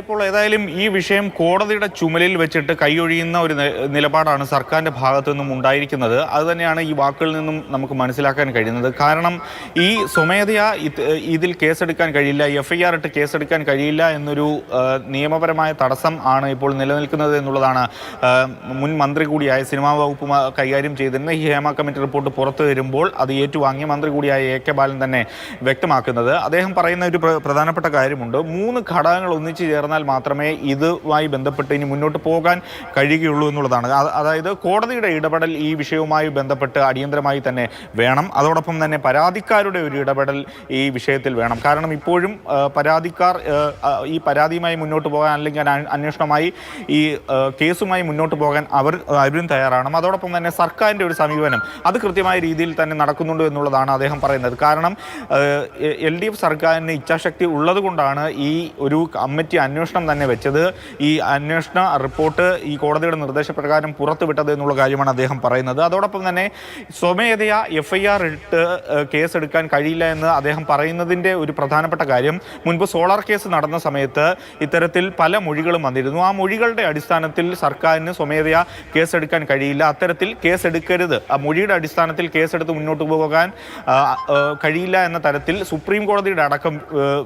ഇപ്പോൾ ഏതായാലും ഈ വിഷയം കോടതിയുടെ ചുമലിൽ വെച്ചിട്ട് കൈയൊഴിയുന്ന ഒരു നിലപാടാണ് സർക്കാരിന്റെ ഭാഗത്തു നിന്നും ഉണ്ടായിരിക്കുന്നത്. അതുതന്നെയാണ് ഈ വാക്കുകളിൽ നിന്നും നമുക്ക് മനസ്സിലാക്കാൻ കഴിയുന്നത്. കാരണം ഈ സ്വമേധയാ ഇത് ഇതിൽ കേസെടുക്കാൻ കഴിയില്ല എഫ് ഐ ആർ ഇട്ട് കേസെടുക്കാൻ കഴിയില്ല എന്നൊരു നിയമപരമായ തടസ്സം ആണ് ഇപ്പോൾ നിലനിൽക്കുന്നത് എന്നുള്ളതാണ് മുൻ മന്ത്രി കൂടിയായ സിനിമാ വകുപ്പ് കൈകാര്യം ചെയ്തിരുന്ന ഈ ഹേമ കമ്മിറ്റി റിപ്പോർട്ട് പുറത്തു വരുമ്പോൾ അത് ഏറ്റുവാങ്ങിയ മന്ത്രി കൂടിയായ എ കെ ബാലൻ തന്നെ വ്യക്തമാക്കുന്നത്. അദ്ദേഹം പറയുന്ന ഒരു പ്രധാനപ്പെട്ട കാര്യമുണ്ട്. മൂന്ന് ഘടകങ്ങൾ ഒന്നിച്ചു ചേർന്നാൽ മാത്രമേ ഇതുമായി ബന്ധപ്പെട്ട് ഇനി മുന്നോട്ട് പോകാൻ കഴിയുകയുള്ളൂ എന്നുള്ളതാണ്. അതായത് കോടതിയുടെ ഇടപെടൽ ഈ വിഷയവുമായി ബന്ധപ്പെട്ട് അടിയന്തരമായി തന്നെ വേണം. അതോടൊപ്പം തന്നെ പരാതിക്കാരുടെ ഒരു ഇടപെടൽ ഈ വിഷയത്തിൽ വേണം. കാരണം ഇപ്പോഴും പരാതിക്കാർ ഈ പരാതിയുമായി മുന്നോട്ട് പോകാൻ അല്ലെങ്കിൽ അന്വേ- അന്വേഷണമായി ഈ കേസുമായി മുന്നോട്ട് പോകാൻ അവർ അവരും തയ്യാറാണ് അതോടൊപ്പം തന്നെ സർക്കാരിന്റെ ഒരു സമീപനം അത് കൃത്യമായ രീതിയിൽ തന്നെ നടക്കുന്നുണ്ട് എന്നുള്ളതാണ് അദ്ദേഹം പറയുന്നത്. കാരണം എൽ ഡി എഫ് സർക്കാരിന് ഇച്ഛാശക്തി ഉള്ളതുകൊണ്ടാണ് ഈ ഒരു കമ്മിറ്റി അന്വേഷണം തന്നെ വെച്ചത്. ഈ അന്വേഷണ റിപ്പോർട്ട് ഈ കോടതിയുടെ നിർദ്ദേശപ്രകാരം പുറത്തുവിട്ടത് എന്നുള്ള കാര്യമാണ് അദ്ദേഹം പറയുന്നത്. അതോടൊപ്പം തന്നെ സ്വമേധയാ എഫ് ഐ ആർ ഇട്ട് കേസ് കേസെടുക്കാൻ കഴിയില്ല എന്ന് അദ്ദേഹം പറയുന്നതിന്റെ ഒരു പ്രധാനപ്പെട്ട കാര്യം മുൻപ് സോളാർ കേസ് നടന്ന സമയത്ത് ഇത്തരത്തിൽ പല മൊഴികളും വന്നിരുന്നു. ആ മൊഴികളുടെ അടിസ്ഥാനത്തിൽ സർക്കാരിന് സ്വമേധയാ കേസെടുക്കാൻ കഴിയില്ല. അത്തരത്തിൽ കേസെടുക്കരുത്. ആ മൊഴിയുടെ അടിസ്ഥാനത്തിൽ കേസെടുത്ത് മുന്നോട്ട് പോകാൻ കഴിയില്ല എന്ന തരത്തിൽ സുപ്രീം കോടതിയുടെ അടക്കം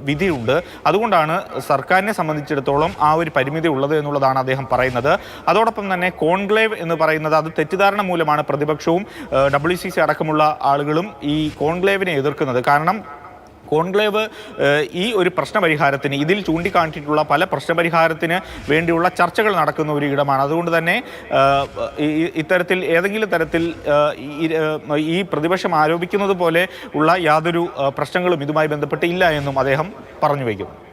വിധിയുണ്ട്. അതുകൊണ്ടാണ് സർക്കാരിനെ സംബന്ധിച്ചിടത്തോളം ആ ഒരു പരിമിതി ഉള്ളത് എന്നുള്ളതാണ് അദ്ദേഹം പറയുന്നത്. അതോടൊപ്പം തന്നെ കോൺക്ലേവ് എന്ന് പറയുന്നത് അത് തെറ്റിദ്ധാരണ മൂലമാണ് പ്രതിപക്ഷവും ഡബ്ല്യു സി സി അടക്കമുള്ള ആളുകളും ഈ കോൺക്ലേവിനെ എതിർക്കുന്നത്. കാരണം കോൺക്ലേവ് ഈ ഒരു പ്രശ്നപരിഹാരത്തിന് ഇതിൽ ചൂണ്ടിക്കാണിച്ചിട്ടുള്ള പല പ്രശ്നപരിഹാരത്തിന് വേണ്ടിയുള്ള ചർച്ചകൾ നടക്കുന്ന ഒരു ഇടമാണ്. അതുകൊണ്ട് തന്നെ ഇത്തരത്തിൽ ഏതെങ്കിലും തരത്തിൽ ഈ- പ്രതിപക്ഷം ആരോപിക്കുന്നത് പോലെ ഉള്ള യാതൊരു പ്രശ്നങ്ങളും ഇതുമായി ബന്ധപ്പെട്ട് ഇല്ല എന്നും അദ്ദേഹം പറഞ്ഞു വയ്ക്കുന്നു.